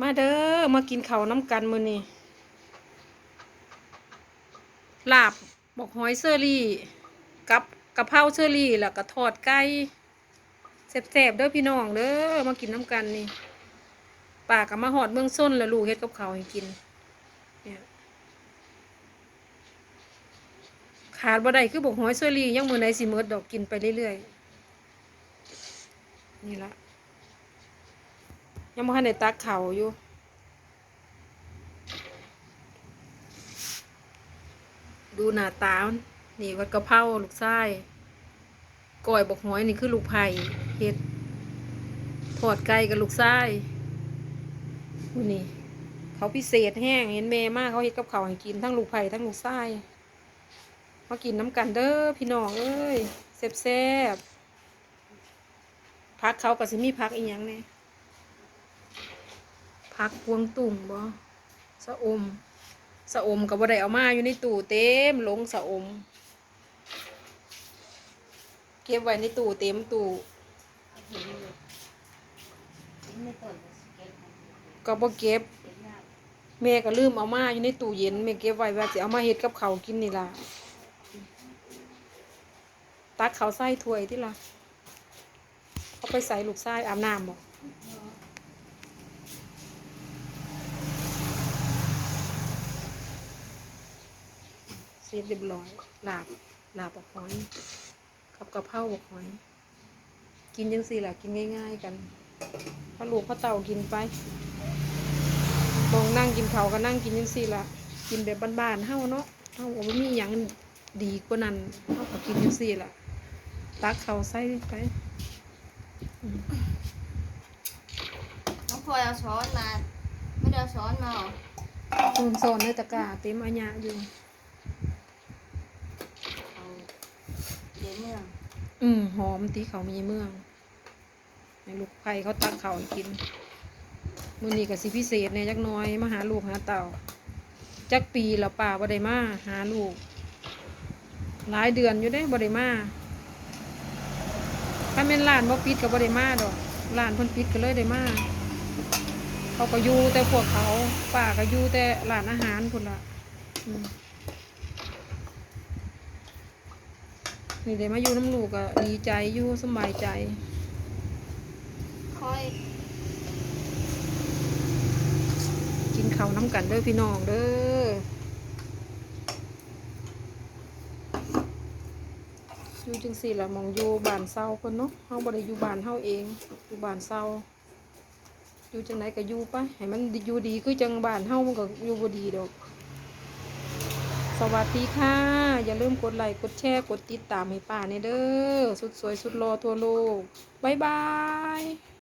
มาเด้อมากินข้าวน้ำกันมือนี้ลาบบอกหอยเชอรี่กับกะเพราเชอรี่แล้วก็ทอดไก่แซ่บๆเด้อพี่น้องเด้อมากินน้ำกันนี่ป่ากับมาหอดเมืองส้นแล้วลูกเฮ็ดกับข้าวให้กินเนี่ยขาดบ่ได้คือบอกหอยเชอรี่ยังมือไหนสิหมดดอกกินไปเรื่อยๆนี่ละ ยังไม่ทันได้ตักเขาอยู่ดูหน้าตามนี่วัดกระเพราลูกไส้ก้อยบกหอยนี่คือลูกไผ่เห็ดทอดไก่กับลูกไส้ดูนี่เขาพิเศษแห้งเห็นเมมากเขาเห็ดกับเขาให้กินทั้งลูกไผ่ทั้งลูกไส้มากินน้ำกันเด้อพี่น้องเอ้ยแซ่บๆพักเขากับสิมี่พักอีกอย่างเนี่ย พักพวงตุ่มบ่สะอมสะอมกับบ่ได้เอามาอยู่ในตู้เต็มลงสะอม เก็บไว้ในตู้เต็มตู้ก็บ่เก็บแม่ก็ลืมเอามาอยู่ในตู้เย็นแม่เก็บไว้ว่าจะเอามาเฮ็ดกับเขาวกินนี่ล่ะตักเขาวใส่ถ้วยที่ล่ะเอาไปใส่ลูกทรายอาบน้ำบ่ เสร็จเรียบร้อยลาบลาบบอกหอยกับกะเพราบอกหอย กินยังสี่แหละกินง่าย ๆ กันพ่อลูกพ่อเต่ากินไปมองนั่งกินเขาวก็นั่งกินยังสี่ละกินแบบบ้านๆเฮาเนาะเฮาบ่มีหยังดีกว่านั้นเฮาก็กินยังสี่ละตักเขาวใส่ไปอืมน้องพลอยเอาช้อนมา ไม่ได้เอาช้อนมาหรอคูณโซนในตะกร้าเต็มอัญญะอยู่ เอา เดี๋ยวเมือง อืมหอมตีเขามีเมืองให้ลูกไผ่เขาตักเขาให้กินมื้อนี้ก็สิพิเศษแหน่จักหน้อยมาหาลูกหาเต่าจักปีแล้วป่าบ่ได้มาหาลูก หลายเดือนอยู่เด้บ่ได้มาถ้าแม่นร้านบ่ปิดก็บ่ได้มาดอกร้านเพิ่นปิดก็เลยได้มาเขาก็อยู่แต่พวกเขาป้าก็อยู่แต่ร้านอาหารพุ่นละอืม นี่ได้มาอยู่น้ำลูกก็ดีใจอยู่สำบายใจ ค่อย กินข้าวน้ำกันเด้อพี่น้องเด้ออยู่จังสี่ละหมองอยู่บ้านเศร้าเพิ่นเนาะเฮาบ่ได้อยู่บ้านเฮาเองอยู่บ้านเศร้าอยู่จังไหนก็อยู่ไปให้มันอยู่ดีคือจังบ้านเฮามันก็อยู่บ่ดีดอก สวัสดีค่ะ อย่าลืมกดไลค์กดแชร์กดติดตามให้ป้าเนี่ยเด้อสุดสวยสุดรอทั่วโลก บ๊ายบาย